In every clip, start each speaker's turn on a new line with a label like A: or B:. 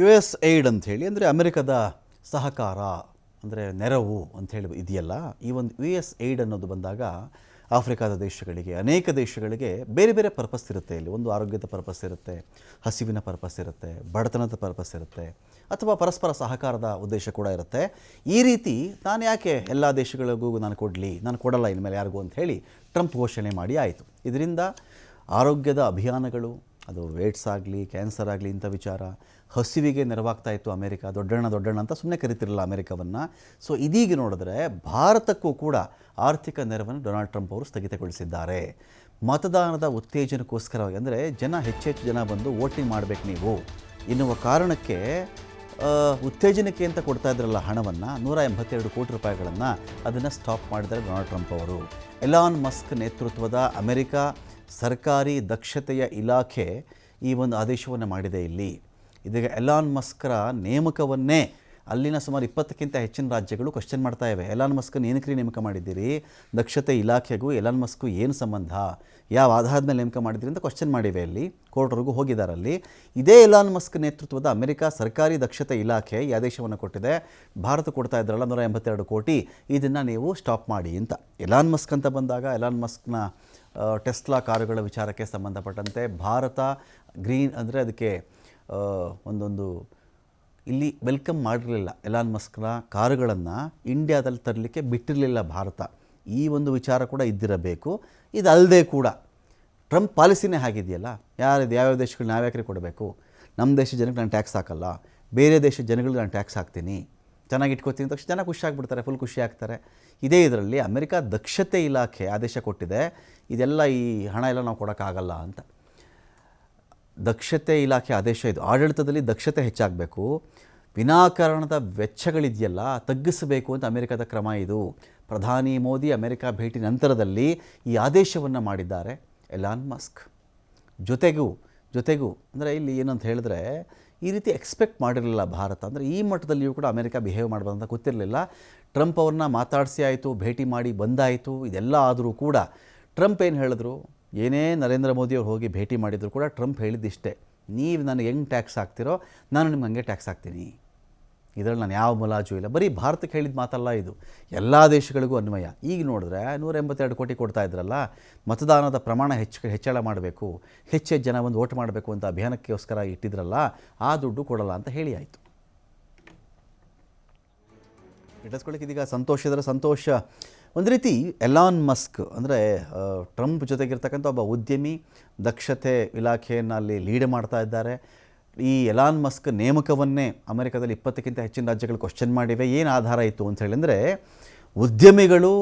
A: U S aid ಅಂಥೇಳಿ ಅಂದರೆ ಅಮೆರಿಕದ ಸಹಕಾರ, ಅಂದರೆ ನೆರವು ಅಂಥೇಳಿ ಇದೆಯಲ್ಲ, ಈ ಒಂದು ಯು ಎಸ್ ಏಡ್ ಅನ್ನೋದು ಬಂದಾಗ ಆಫ್ರಿಕಾದ ದೇಶಗಳಿಗೆ, ಅನೇಕ ದೇಶಗಳಿಗೆ ಬೇರೆ ಬೇರೆ ಪರ್ಪಸ್ ಇರುತ್ತೆ. ಇಲ್ಲಿ ಒಂದು ಆರೋಗ್ಯದ ಪರ್ಪಸ್ ಇರುತ್ತೆ, ಹಸಿವಿನ ಪರ್ಪಸ್ ಇರುತ್ತೆ, ಬಡತನದ ಪರ್ಪಸ್ ಇರುತ್ತೆ, ಅಥವಾ ಪರಸ್ಪರ ಸಹಕಾರದ ಉದ್ದೇಶ ಕೂಡ ಇರುತ್ತೆ. ಈ ರೀತಿ ನಾನು ಯಾಕೆ ಎಲ್ಲ ದೇಶಗಳಿಗೂ ನಾನು ಕೊಡಲಿ, ನಾನು ಕೊಡಲ್ಲ ಇನ್ಮೇಲೆ ಯಾರಿಗೂ ಅಂತ ಹೇಳಿ ಟ್ರಂಪ್ ಘೋಷಣೆ ಮಾಡಿ ಆಯಿತು. ಇದರಿಂದ ಆರೋಗ್ಯದ ಅಭಿಯಾನಗಳು, ಅದು ವೇಟ್ಸ್ ಆಗಲಿ, ಕ್ಯಾನ್ಸರ್ ಆಗಲಿ ಇಂಥ ವಿಚಾರ ಹಸಿವಿಗೆ ನೆರವಾಗ್ತಾ ಇತ್ತು ಅಮೆರಿಕ. ದೊಡ್ಡಣ್ಣ ದೊಡ್ಡಣ್ಣ ಅಂತ ಸುಮ್ಮನೆ ಕರಿತಿರಲಿಲ್ಲ ಅಮೆರಿಕವನ್ನು. ಸೊ ಇದೀಗ ನೋಡಿದ್ರೆ ಭಾರತಕ್ಕೂ ಕೂಡ ಆರ್ಥಿಕ ನೆರವನ್ನು ಡೊನಾಲ್ಡ್ ಟ್ರಂಪ್ ಅವರು ಸ್ಥಗಿತಗೊಳಿಸಿದ್ದಾರೆ. ಮತದಾನದ ಉತ್ತೇಜನಕ್ಕೋಸ್ಕರವಾಗಿ ಅಂದರೆ ಜನ ಹೆಚ್ಚೆಚ್ಚು ಜನ ಬಂದು ವೋಟಿಂಗ್ ಮಾಡಬೇಕು ನೀವು. ಎನ್ನುವ ಕಾರಣಕ್ಕೆ ಉತ್ತೇಜನಕ್ಕೆ ಅಂತ ಕೊಡ್ತಾ ಇದ್ರಲ್ಲ ಹಣವನ್ನು, ನೂರ ಎಂಬತ್ತೆರಡು ಕೋಟಿ ರೂಪಾಯಿಗಳನ್ನು ಅದನ್ನು ಸ್ಟಾಪ್ ಮಾಡಿದ್ದಾರೆ ಡೊನಾಲ್ಡ್ ಟ್ರಂಪ್ ಅವರು. ಎಲಾನ್ ಮಸ್ಕ್ ನೇತೃತ್ವದ ಅಮೆರಿಕ ಸರ್ಕಾರಿ ದಕ್ಷತೆಯ ಇಲಾಖೆ ಈ ಒಂದು ಆದೇಶವನ್ನು ಮಾಡಿದೆ ಇಲ್ಲಿ. ಇದೀಗ ಎಲಾನ್ ಮಸ್ಕರ ನೇಮಕವನ್ನೇ ಅಲ್ಲಿನ ಸುಮಾರು ಇಪ್ಪತ್ತಕ್ಕಿಂತ ಹೆಚ್ಚಿನ ರಾಜ್ಯಗಳು ಕ್ವಶನ್ ಮಾಡ್ತಾ ಇವೆ. ಎಲಾನ್ ಮಸ್ಕನ್ನು ಏನಕ್ಕೆ ನೇಮಕ ಮಾಡಿದ್ದೀರಿ? ದಕ್ಷತೆ ಇಲಾಖೆಗೂ ಎಲಾನ್ ಮಸ್ಕು ಏನು ಸಂಬಂಧ? ಯಾವ ಆಧಾರದ ಮೇಲೆ ನೇಮಕ ಮಾಡಿದ್ರಿ ಅಂತ ಕ್ವಶನ್ ಮಾಡಿವೆ ಅಲ್ಲಿ, ಕೋರ್ಟ್ವರೆಗೂ ಹೋಗಿದ್ದಾರೆ ಅಲ್ಲಿ ಇದೇ ಎಲಾನ್ ಮಸ್ಕ್ ನೇತೃತ್ವದ ಅಮೆರಿಕ ಸರ್ಕಾರಿ ದಕ್ಷತೆ ಇಲಾಖೆ ಈ ಆದೇಶವನ್ನು ಕೊಟ್ಟಿದೆ. ಭಾರತ ಕೊಡ್ತಾ ಇದ್ರಲ್ಲ ನೂರ ಎಂಬತ್ತೆರಡು ಕೋಟಿ, ಇದನ್ನು ನೀವು ಸ್ಟಾಪ್ ಮಾಡಿ ಅಂತ. ಎಲಾನ್ ಮಸ್ಕ್ ಅಂತ ಬಂದಾಗ ಎಲಾನ್ ಮಸ್ಕ್ನ ಟೆಸ್ಲಾ ಕಾರುಗಳ ವಿಚಾರಕ್ಕೆ ಸಂಬಂಧಪಟ್ಟಂತೆ ಭಾರತ ಗ್ರೀನ್ ಅಂದರೆ ಅದಕ್ಕೆ ಒಂದೊಂದು ಇಲ್ಲಿ ವೆಲ್ಕಮ್ ಮಾಡಿರಲಿಲ್ಲ. ಎಲಾನ್ ಮಸ್ಕ್ನ ಕಾರುಗಳನ್ನು ಇಂಡಿಯಾದಲ್ಲಿ ತರಲಿಕ್ಕೆ ಬಿಟ್ಟಿರಲಿಲ್ಲ ಭಾರತ. ಈ ಒಂದು ವಿಚಾರ ಕೂಡ ಇದ್ದಿರಬೇಕು. ಇದಲ್ಲದೆ ಕೂಡ. ಟ್ರಂಪ್ ಪಾಲಿಸಿನೇ ಆಗಿದೆಯಲ್ಲ? ಯಾರಿದು? ಯಾವ್ಯಾವ ದೇಶಗಳು ನಾವ್ಯಾಕ್ರಿ ಕೊಡಬೇಕು? ನಮ್ಮ ದೇಶ ಜನಕ್ಕೆ ನಾನು ಟ್ಯಾಕ್ಸ್ ಹಾಕಲ್ಲ. ಬೇರೆ ದೇಶದ ಜನಗಳಿಗೆ ನಾನು ಟ್ಯಾಕ್ಸ್ ಹಾಕ್ತೀನಿ. ಚೆನ್ನಾಗಿ ಇಟ್ಕೋತೀನಿ. ತಕ್ಷಣ ಜನ ಖುಷಿ ಆಗ್ಬಿಡ್ತಾರೆ ಫುಲ್ ಖುಷಿ ಆಗ್ತಾರೆ. ಇದೇ ಇದರಲ್ಲಿ ಅಮೆರಿಕ ದಕ್ಷತೆ ಇಲಾಖೆ ಆದೇಶ ಕೊಟ್ಟಿದೆ. ಇದೆಲ್ಲ ಈ ಹಣ ಎಲ್ಲ ನಾವು ಕೊಡೋಕ್ಕಾಗಲ್ಲ ಅಂತ. ದಕ್ಷತೆ ಇಲಾಖೆ ಆದೇಶ ಇದು. ಆಡಳಿತದಲ್ಲಿ ದಕ್ಷತೆ ಹೆಚ್ಚಾಗಬೇಕು. ವಿನಾಕಾರಣದ ವೆಚ್ಚಗಳಿದೆಯಲ್ಲ, ತಗ್ಗಿಸಬೇಕು ಅಂತ ಅಮೆರಿಕದ ಕ್ರಮ ಇದು. ಪ್ರಧಾನಿ ಮೋದಿ ಅಮೆರಿಕ ಭೇಟಿ ನಂತರದಲ್ಲಿ ಈ ಆದೇಶವನ್ನು ಮಾಡಿದ್ದಾರೆ ಎಲಾನ್ ಮಸ್ಕ್. ಜೊತೆಗೂ ಜೊತೆಗೂ, ಅಂದರೆ ಇಲ್ಲಿ ಏನಂತ ಹೇಳಿದ್ರೆ, ಈ ರೀತಿ ಎಕ್ಸ್ಪೆಕ್ಟ್ ಮಾಡಿರಲಿಲ್ಲ ಭಾರತ. ಅಂದರೆ ಈ ಮಟ್ಟದಲ್ಲಿಯೂ ಕೂಡ ಅಮೆರಿಕ ಬಿಹೇವ್ ಮಾಡಬಾರ್ದು ಅಂತ ಗೊತ್ತಿರಲಿಲ್ಲ. ಟ್ರಂಪ್ ಅವ್ರನ್ನ ಮಾತಾಡಿಸಿ ಆಯಿತು, ಭೇಟಿ ಮಾಡಿ ಬಂದಾಯಿತು, ಇದೆಲ್ಲ ಆದರೂ ಕೂಡ ಟ್ರಂಪ್ ಏನು ಹೇಳಿದ್ರು? ಏನೇ ನರೇಂದ್ರ ಮೋದಿ ಅವ್ರು ಹೋಗಿ ಭೇಟಿ ಮಾಡಿದರೂ ಕೂಡ ಟ್ರಂಪ್ ಹೇಳಿದ್ದಿಷ್ಟೇ, ನೀವು ನನಗೆ ಹೆಂಗೆ ಟ್ಯಾಕ್ಸ್ ಹಾಕ್ತಿರೋ, ನಾನು ನಿಮ್ಗೆ ಹಂಗೆ ಟ್ಯಾಕ್ಸ್ ಹಾಕ್ತೀನಿ. ಇದರಲ್ಲಿ ನಾನು ಯಾವ ಮುಲಾಜು ಇಲ್ಲ. ಬರೀ ಭಾರತಕ್ಕೆ ಹೇಳಿದ ಮಾತಲ್ಲ ಇದು. ಎಲ್ಲ ದೇಶಗಳಿಗೂ ಅನ್ವಯ. ಈಗ ನೋಡಿದ್ರೆ ನೂರ ಎಂಬತ್ತೆರಡು ಕೋಟಿ ಕೊಡ್ತಾ ಇದ್ರಲ್ಲ, ಮತದಾನದ ಪ್ರಮಾಣ ಹೆಚ್ಚು, ಹೆಚ್ಚಳ ಮಾಡಬೇಕು ಹೆಚ್ಚೆಚ್ಚು ಜನ ಒಂದು ವೋಟ್ ಮಾಡಬೇಕು ಅಂತ ಅಭಿಯಾನಕ್ಕೋಸ್ಕರ ಇಟ್ಟಿದ್ರಲ್ಲ, ಆ ದುಡ್ಡು ಕೊಡಲ್ಲ ಅಂತ ಹೇಳಿ ಆಯಿತು. ಇಟ್ಟಿಸ್ಕೊಳ್ಳಿಕ್ಕೆ ಇದೀಗ ಸಂತೋಷ ಇದ್ರೆ ಸಂತೋಷ. ಒಂದು ರೀತಿ ಎಲಾನ್ ಮಸ್ಕ್ ಅಂದರೆ ಟ್ರಂಪ್ ಜೊತೆಗಿರ್ತಕ್ಕಂಥ ಒಬ್ಬ ಉದ್ಯಮಿ, ದಕ್ಷತೆ ಇಲಾಖೆಯನ್ನು ಅಲ್ಲಿ ಲೀಡ್ ಮಾಡ್ತಾ ಇದ್ದಾರೆ. ಈ ಎಲಾನ್ ಮಸ್ಕ್ ನೇಮಕವನ್ನೇ ಅಮೆರಿಕದಲ್ಲಿ ಇಪ್ಪತ್ತಕ್ಕಿಂತ ಹೆಚ್ಚಿನ ರಾಜ್ಯಗಳು ಕ್ವಶನ್ ಮಾಡಿವೆ. ಏನು ಆಧಾರ ಇತ್ತು ಅಂತ ಹೇಳಿ ಅಂದರೆ ಉದ್ಯಮಿಗಳು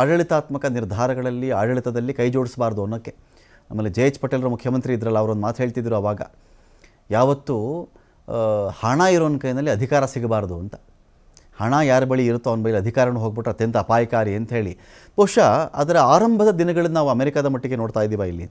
A: ಆಡಳಿತಾತ್ಮಕ ನಿರ್ಧಾರಗಳಲ್ಲಿ, ಆಡಳಿತದಲ್ಲಿ ಕೈ ಜೋಡಿಸಬಾರ್ದು ಅನ್ನೋಕ್ಕೆ. ಆಮೇಲೆ ಜೆ ಎಚ್ ಪಟೇಲ್ರ ಮುಖ್ಯಮಂತ್ರಿ ಇದ್ರಲ್ಲ ಅವರೊಂದು ಮಾತು ಹೇಳ್ತಿದ್ರು ಆವಾಗ ಯಾವತ್ತೂ ಹಣ ಇರೋನ ಕೈನಲ್ಲಿ ಅಧಿಕಾರ ಸಿಗಬಾರ್ದು ಅಂತ. ಹಣ ಯಾರ ಬಳಿ ಇರುತ್ತೋ ಅವನ ಬಳಿ ಅಧಿಕಾರನೂ ಹೋಗ್ಬಿಟ್ರೆ ಅತ್ಯಂತ ಅಪಾಯಕಾರಿ ಅಂತ ಹೇಳಿ. ಬಹುಶಃ ಅದರ ಆರಂಭದ ದಿನಗಳನ್ನು ನಾವು ಅಮೆರಿಕದ ಮಟ್ಟಿಗೆ ನೋಡ್ತಾ ಇದ್ದೀವ ಇಲ್ಲಿ.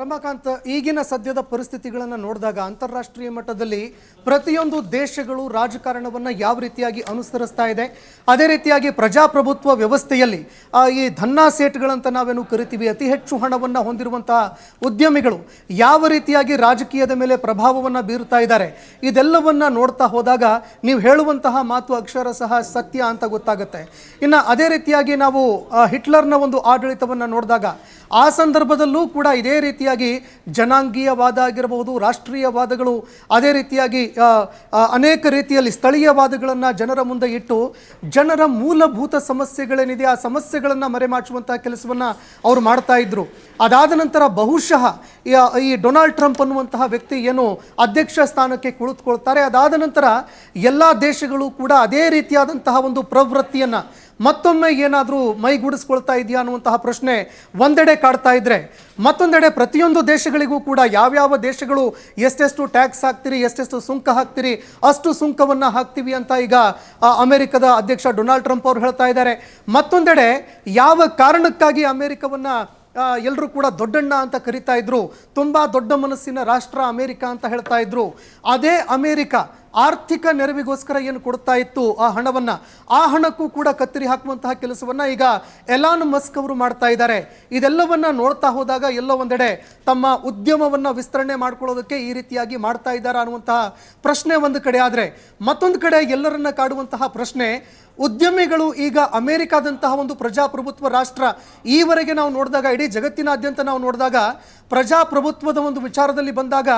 B: ರಮಾಕಾಂತ್, ಈಗಿನ ಸದ್ಯದ ಪರಿಸ್ಥಿತಿಗಳನ್ನು ನೋಡಿದಾಗ ಅಂತಾರಾಷ್ಟ್ರೀಯ ಮಟ್ಟದಲ್ಲಿ ಪ್ರತಿಯೊಂದು ದೇಶಗಳು ರಾಜಕಾರಣವನ್ನು ಯಾವ ರೀತಿಯಾಗಿ ಅನುಸರಿಸ್ತಾ ಇದೆ, ಅದೇ ರೀತಿಯಾಗಿ ಪ್ರಜಾಪ್ರಭುತ್ವ ವ್ಯವಸ್ಥೆಯಲ್ಲಿ ಈ ಧನ್ನಾ ಸೇಟ್ಗಳಂತ ನಾವೇನು ಕರಿತೀವಿ, ಅತಿ ಹೆಚ್ಚು ಹಣವನ್ನು ಹೊಂದಿರುವಂತಹ ಉದ್ಯಮಿಗಳು ಯಾವ ರೀತಿಯಾಗಿ ರಾಜಕೀಯದ ಮೇಲೆ ಪ್ರಭಾವವನ್ನು ಬೀರ್ತಾ ಇದ್ದಾರೆ, ಇದೆಲ್ಲವನ್ನ ನೋಡ್ತಾ ಹೋದಾಗ ನೀವು ಹೇಳುವಂತಹ ಮಾತು ಅಕ್ಷರ ಸಹ ಸತ್ಯ ಅಂತ ಗೊತ್ತಾಗುತ್ತೆ. ಇನ್ನು ಅದೇ ರೀತಿಯಾಗಿ ನಾವು ಹಿಟ್ಲರ್ನ ಒಂದು ಆಡಳಿತವನ್ನು ನೋಡಿದಾಗ, ಆ ಸಂದರ್ಭದಲ್ಲೂ ಕೂಡ ಇದೇ ರೀತಿಯಾಗಿ ಜನಾಂಗೀಯವಾದ ಆಗಿರಬಹುದು ರಾಷ್ಟ್ರೀಯವಾದಗಳು, ಅದೇ ರೀತಿಯಾಗಿ ಅನೇಕ ರೀತಿಯಲ್ಲಿ ಸ್ಥಳೀಯವಾದಗಳನ್ನು ಜನರ ಮುಂದೆ ಇಟ್ಟು ಜನರ ಮೂಲಭೂತ ಸಮಸ್ಯೆಗಳೇನಿದೆ ಆ ಸಮಸ್ಯೆಗಳನ್ನು ಮರೆಮಾಚುವಂತಹ ಕೆಲಸವನ್ನು ಅವರು ಮಾಡ್ತಾ ಇದ್ರು. ಅದಾದ ನಂತರ ಬಹುಶಃ ಈ ಡೊನಾಲ್ಡ್ ಟ್ರಂಪ್ ಅನ್ನುವಂತಹ ವ್ಯಕ್ತಿ ಏನು ಅಧ್ಯಕ್ಷ ಸ್ಥಾನಕ್ಕೆ ಕುಳಿತುಕೊಳ್ತಾರೆ. ಅದಾದ ನಂತರ ಎಲ್ಲ ದೇಶಗಳು ಕೂಡ ಅದೇ ರೀತಿಯಾದಂತಹ ಒಂದು ಪ್ರವೃತ್ತಿಯನ್ನು ಮತ್ತೊಮ್ಮೆ ಏನಾದರೂ ಮೈಗೂಡಿಸ್ಕೊಳ್ತಾ ಇದೆಯಾ ಅನ್ನುವಂತಹ ಪ್ರಶ್ನೆ ಒಂದೆಡೆ ಕಾಡ್ತಾ ಇದ್ರೆ, ಮತ್ತೊಂದೆಡೆ ಪ್ರತಿಯೊಂದು ದೇಶಗಳಿಗೂ ಕೂಡ ಯಾವ್ಯಾವ ದೇಶಗಳು ಎಷ್ಟೆಷ್ಟು ಟ್ಯಾಕ್ಸ್ ಹಾಕ್ತೀರಿ, ಎಷ್ಟೆಷ್ಟು ಸುಂಕ ಹಾಕ್ತೀರಿ, ಅಷ್ಟು ಸುಂಕವನ್ನು ಹಾಕ್ತೀವಿ ಅಂತ ಈಗ ಅಮೆರಿಕದ ಅಧ್ಯಕ್ಷ ಡೊನಾಲ್ಡ್ ಟ್ರಂಪ್ ಅವರು ಹೇಳ್ತಾ ಇದ್ದಾರೆ. ಮತ್ತೊಂದೆಡೆ ಯಾವ ಕಾರಣಕ್ಕಾಗಿ ಅಮೆರಿಕವನ್ನು ಎಲ್ಲರೂ ಕೂಡ ದೊಡ್ಡಣ್ಣ ಅಂತ ಕರಿತಾ ಇದ್ರು, ತುಂಬ ದೊಡ್ಡ ಮನಸ್ಸಿನ ರಾಷ್ಟ್ರ ಅಮೆರಿಕ ಅಂತ ಹೇಳ್ತಾ ಇದ್ರು, ಅದೇ ಅಮೆರಿಕ ಆರ್ಥಿಕ ನೆರವಿಗೋಸ್ಕರ ಏನು ಕೊಡ್ತಾ ಇತ್ತು ಆ ಹಣವನ್ನ, ಆ ಹಣಕ್ಕೂ ಕೂಡ ಕತ್ತರಿ ಹಾಕುವಂತಹ ಕೆಲಸವನ್ನ ಈಗ ಎಲಾನ್ ಮಸ್ಕ್ ಅವರು ಮಾಡ್ತಾ ಇದ್ದಾರೆ. ಇದೆಲ್ಲವನ್ನ ನೋಡ್ತಾ ಹೋದಾಗ ಎಲ್ಲೋ ಒಂದೆಡೆ ತಮ್ಮ ಉದ್ಯಮವನ್ನ ವಿಸ್ತರಣೆ ಮಾಡ್ಕೊಳ್ಳೋದಕ್ಕೆ ಈ ರೀತಿಯಾಗಿ ಮಾಡ್ತಾ ಇದ್ದಾರೆ ಅನ್ನುವಂತಹ ಪ್ರಶ್ನೆ ಒಂದು ಕಡೆ ಆದರೆ, ಮತ್ತೊಂದು ಕಡೆ ಎಲ್ಲರನ್ನ ಕಾಡುವಂತಹ ಪ್ರಶ್ನೆ, ಉದ್ಯಮಿಗಳು ಈಗ ಅಮೆರಿಕಾದಂತಹ ಒಂದು ಪ್ರಜಾಪ್ರಭುತ್ವ ರಾಷ್ಟ್ರ ಈವರೆಗೆ ನಾವು ನೋಡಿದಾಗ, ಇಡೀ ಜಗತ್ತಿನಾದ್ಯಂತ ನಾವು ನೋಡಿದಾಗ ಪ್ರಜಾಪ್ರಭುತ್ವದ ಒಂದು ವಿಚಾರದಲ್ಲಿ ಬಂದಾಗ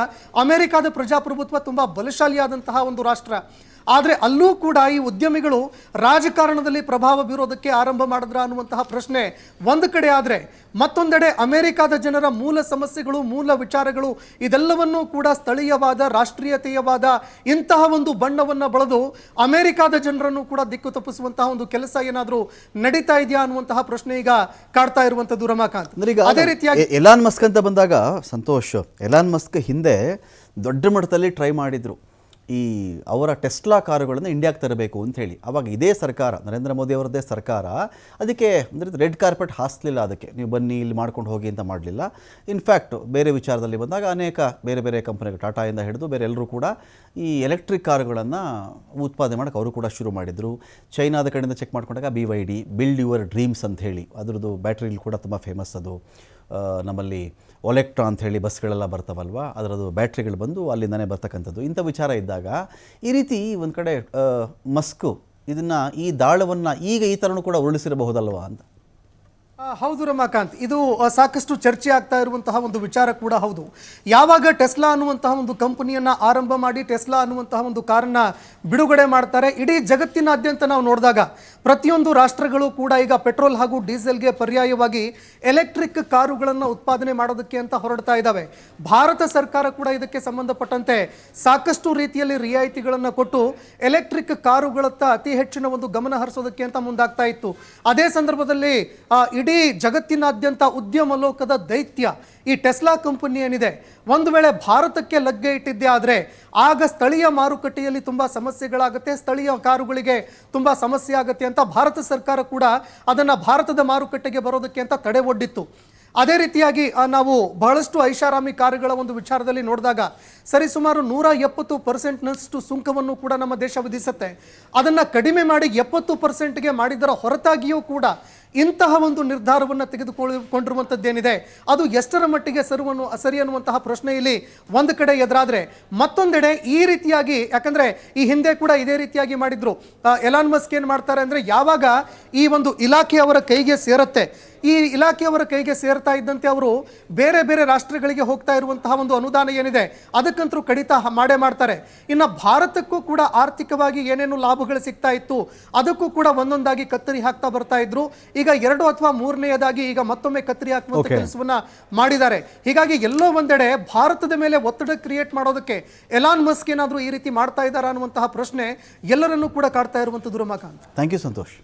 B: ಅಮೆರಿಕಾದ ಪ್ರಜಾಪ್ರಭುತ್ವ ತುಂಬ ಬಲಶಾಲಿಯಾದಂತಹ ಒಂದು ರಾಷ್ಟ್ರ. ಆದರೆ ಅಲ್ಲೂ ಕೂಡ ಈ ಉದ್ಯಮಿಗಳು ರಾಜಕಾರಣದಲ್ಲಿ ಪ್ರಭಾವ ಬೀರೋದಕ್ಕೆ ಆರಂಭ ಮಾಡಿದ್ರ ಅನ್ನುವಂತಹ ಪ್ರಶ್ನೆ ಒಂದು ಕಡೆ ಆದರೆ ಮತ್ತೊಂದೆಡೆ ಅಮೆರಿಕಾದ ಜನರ ಮೂಲ ಸಮಸ್ಯೆಗಳು ಮೂಲ ವಿಚಾರಗಳು ಇದೆಲ್ಲವನ್ನೂ ಕೂಡ ಸ್ಥಳೀಯವಾದ ರಾಷ್ಟ್ರೀಯತೆಯವಾದ ಇಂತಹ ಒಂದು ಬಣ್ಣವನ್ನು ಬಳದು ಅಮೆರಿಕಾದ ಜನರನ್ನು ಕೂಡ ದಿಕ್ಕು ತಪ್ಪಿಸುವಂತಹ ಒಂದು ಕೆಲಸ ಏನಾದರೂ ನಡೀತಾ ಇದೆಯಾ ಅನ್ನುವಂತಹ ಪ್ರಶ್ನೆ ಈಗ ಕಾಡ್ತಾ ಇರುವಂತದ್ದು ರಮಾಕಾಂತ್. ಅದೇ ರೀತಿಯಾಗಿ
A: ಎಲಾನ್ ಮಸ್ಕ್ ಅಂತ ಬಂದಾಗ ಸಂತೋಷ್ ಎಲಾನ್ ಮಸ್ಕ್ ಹಿಂದೆ ದೊಡ್ಡ ಮಟ್ಟದಲ್ಲಿ ಟ್ರೈ ಮಾಡಿದ್ರು. ಈ ಅವರ ಟೆಸ್ಲಾ ಕಾರುಗಳನ್ನು ಇಂಡಿಯಾಗೆ ತರಬೇಕು ಅಂತ ಹೇಳಿ. ಅವಾಗ ಇದೇ ಸರ್ಕಾರ, ನರೇಂದ್ರ ಮೋದಿ ಅವರದ್ದೇ ಸರ್ಕಾರ, ಅದಕ್ಕೆ ಅಂದರೆ ರೆಡ್ ಕಾರ್ಪೆಟ್ ಹಾಸ್ಲಿಲ್ಲ ಅದಕ್ಕೆ. ನೀವು ಬನ್ನಿ, ಇಲ್ಲಿ ಮಾಡ್ಕೊಂಡು ಹೋಗಿ ಅಂತ ಮಾಡಲಿಲ್ಲ. ಇನ್ಫ್ಯಾಕ್ಟ್ ಬೇರೆ ವಿಚಾರದಲ್ಲಿ ಬಂದಾಗ ಅನೇಕ ಬೇರೆ ಬೇರೆ ಕಂಪನಿಗಳು ಟಾಟಾಯಿಂದ ಹಿಡಿದು ಬೇರೆ ಎಲ್ಲರೂ ಕೂಡ ಈ ಎಲೆಕ್ಟ್ರಿಕ್ ಕಾರುಗಳನ್ನು ಉತ್ಪಾದನೆ ಮಾಡೋಕೆ ಅವರು ಕೂಡ ಶುರು ಮಾಡಿದರು. ಚೈನಾದ ಕಡೆಯಿಂದ ಚೆಕ್ ಮಾಡ್ಕೊಂಡಾಗ B Y D build your dreams ಅಂತ ಹೇಳಿ. ಅದರದ್ದು ಬ್ಯಾಟ್ರಿಲಿ ಕೂಡ ತುಂಬ ಫೇಮಸ್ ಅದು. ನಮ್ಮಲ್ಲಿ ಒಲೆಕ್ಟ್ರಾ ಅಂತ ಹೇಳಿ ಬಸ್ಗಳೆಲ್ಲ ಬರ್ತಾವಲ್ವ? ಅದರದ್ದು ಬ್ಯಾಟ್ರಿಗಳು ಬಂದು ಅಲ್ಲಿಂದನೇ ಬರ್ತಕ್ಕಂಥದ್ದು. ಇಂಥ ವಿಚಾರ ಇದ್ದಾಗ ಈ ರೀತಿ ಒಂದು ಕಡೆ ಮಸ್ಕು ಇದನ್ನು ಈ ದಾಳವನ್ನು ಈಗ ಈ ಥರನೂ ಕೂಡ ಉರುಳಿಸಿರಬಹುದಲ್ವ ಅಂತ?
B: ಹೌದು ರಮಾಕಾಂತ್. ಇದು ಸಾಕಷ್ಟು ಚರ್ಚೆ ಆಗ್ತಾ ಇರುವಂತಹ ಒಂದು ವಿಚಾರ ಕೂಡ ಹೌದು. ಯಾವಾಗ ಟೆಸ್ಲಾ ಅನ್ನುವಂತಹ ಒಂದು ಕಂಪನಿಯನ್ನು ಆರಂಭ ಮಾಡಿ ಟೆಸ್ಲಾ ಅನ್ನುವಂತಹ ಒಂದು ಕಾರನ್ನ ಬಿಡುಗಡೆ ಮಾಡ್ತಾರೆ, ಇಡೀ ಜಗತ್ತಿನಾದ್ಯಂತ ನಾವು ನೋಡಿದಾಗ ಪ್ರತಿಯೊಂದು ರಾಷ್ಟ್ರಗಳು ಕೂಡ ಈಗ ಪೆಟ್ರೋಲ್ ಹಾಗೂ ಡೀಸೆಲ್ಗೆ ಪರ್ಯಾಯವಾಗಿ ಎಲೆಕ್ಟ್ರಿಕ್ ಕಾರುಗಳನ್ನು ಉತ್ಪಾದನೆ ಮಾಡೋದಕ್ಕೆ ಅಂತ ಹೊರಡ್ತಾ ಇದ್ದಾವೆ ಭಾರತ ಸರ್ಕಾರ ಕೂಡ ಇದಕ್ಕೆ ಸಂಬಂಧಪಟ್ಟಂತೆ ಸಾಕಷ್ಟು ರೀತಿಯಲ್ಲಿ ರಿಯಾಯಿತಿಗಳನ್ನು ಕೊಟ್ಟು ಎಲೆಕ್ಟ್ರಿಕ್ ಕಾರುಗಳತ್ತ ಅತಿ ಹೆಚ್ಚಿನ ಒಂದು ಗಮನ ಹರಿಸೋದಕ್ಕೆ ಅಂತ ಮುಂದಾಗ್ತಾ ಇತ್ತು. ಅದೇ ಸಂದರ್ಭದಲ್ಲಿ ಇಡೀ ಜಗತ್ತಿನಾದ್ಯಂತ ಉದ್ಯಮ ಲೋಕದ ದೈತ್ಯ ಈ ಟೆಸ್ಲಾ ಕಂಪನಿ ಏನಿದೆ, ಒಂದು ವೇಳೆ ಭಾರತಕ್ಕೆ ಲಗ್ಗೆ ಇಟ್ಟಿದ್ದೆ ಆದರೆ ಆಗ ಸ್ಥಳೀಯ ಮಾರುಕಟ್ಟೆಯಲ್ಲಿ ತುಂಬ ಸಮಸ್ಯೆಗಳಾಗುತ್ತೆ, ಸ್ಥಳೀಯ ಕಾರುಗಳಿಗೆ ತುಂಬ ಸಮಸ್ಯೆ ಆಗುತ್ತೆ ಅಂತ ಭಾರತ ಸರ್ಕಾರ ಕೂಡ ಅದನ್ನು ಭಾರತದ ಮಾರುಕಟ್ಟೆಗೆ ಬರೋದಕ್ಕೆ ಅಂತ ತಡೆ ಒಡ್ಡಿತ್ತು. ಅದೇ ರೀತಿಯಾಗಿ ನಾವು ಬಹಳಷ್ಟು ಐಷಾರಾಮಿ ಕಾರುಗಳ ಒಂದು ವಿಚಾರದಲ್ಲಿ ನೋಡಿದಾಗ ಸರಿಸುಮಾರು ನೂರ ಎಪ್ಪತ್ತು ಪರ್ಸೆಂಟ್ನಷ್ಟು ಸುಂಕವನ್ನು ಕೂಡ ನಮ್ಮ ದೇಶ ವಿಧಿಸುತ್ತೆ. ಅದನ್ನು ಕಡಿಮೆ ಮಾಡಿ ಎಪ್ಪತ್ತು ಪರ್ಸೆಂಟ್ಗೆ ಮಾಡಿದರ ಹೊರತಾಗಿಯೂ ಕೂಡ ಇಂತಹ ಒಂದು ನಿರ್ಧಾರವನ್ನು ತೆಗೆದುಕೊಳ್ಳಿಕೊಂಡಿರುವಂಥದ್ದೇನಿದೆ ಅದು ಎಷ್ಟರ ಮಟ್ಟಿಗೆ ಸರುವನ್ನು ಸರಿ ಅನ್ನುವಂತಹ ಪ್ರಶ್ನೆ ಇಲ್ಲಿ ಒಂದು ಕಡೆ ಎದುರಾದರೆ ಮತ್ತೊಂದೆಡೆ ಈ ರೀತಿಯಾಗಿ ಯಾಕಂದರೆ ಈ ಹಿಂದೆ ಕೂಡ ಇದೇ ರೀತಿಯಾಗಿ ಮಾಡಿದ್ರು. ಎಲಾನ್ ಮಸ್ಕ್ ಏನು ಮಾಡ್ತಾರೆ ಅಂದರೆ ಯಾವಾಗ ಈ ಒಂದು ಇಲಾಖೆ ಅವರ ಕೈಗೆ ಸೇರುತ್ತೆ? ಈ ಇಲಾಖೆಯವರ ಕೈಗೆ ಸೇರ್ತಾ ಇದ್ದಂತೆ ಅವರು ಬೇರೆ ಬೇರೆ ರಾಷ್ಟ್ರಗಳಿಗೆ ಹೋಗ್ತಾ ಇರುವಂತಹ ಒಂದು ಅನುದಾನ ಏನಿದೆ ಅದಕ್ಕಂತರೂ ಕಡಿತ ಮಾಡೇ ಮಾಡ್ತಾರೆ. ಇನ್ನು ಭಾರತಕ್ಕೂ ಕೂಡ ಆರ್ಥಿಕವಾಗಿ ಏನೇನು ಲಾಭಗಳು ಸಿಗ್ತಾ ಇತ್ತು, ಅದಕ್ಕೂ ಕೂಡ ಒಂದೊಂದಾಗಿ ಕತ್ತರಿ ಹಾಕ್ತಾ ಬರ್ತಾ ಇದ್ರು. ಈಗ ಎರಡು ಅಥವಾ ಮೂರನೆಯದಾಗಿ ಈಗ ಮತ್ತೊಮ್ಮೆ ಕತ್ತರಿ ಹಾಕುವಂತ
A: Okay.
B: ಕೆಲಸವನ್ನ ಮಾಡಿದ್ದಾರೆ. ಹೀಗಾಗಿ ಎಲ್ಲೋ ಒಂದೆಡೆ ಭಾರತದ ಮೇಲೆ ಒತ್ತಡ ಕ್ರಿಯೇಟ್ ಮಾಡೋದಕ್ಕೆ ಎಲಾನ್ ಮಸ್ಕ್ ಏನಾದರೂ ಈ ರೀತಿ ಮಾಡ್ತಾ ಇದ್ದಾರಾ ಅನ್ನುವಂತಹ ಪ್ರಶ್ನೆ ಎಲ್ಲರನ್ನೂ ಕೂಡ ಕಾಡ್ತಾ ಇರುವಂತಹ ರಮಾಕಾಂತ್
A: ಥ್ಯಾಂಕ್ ಯು ಸಂತೋಷ್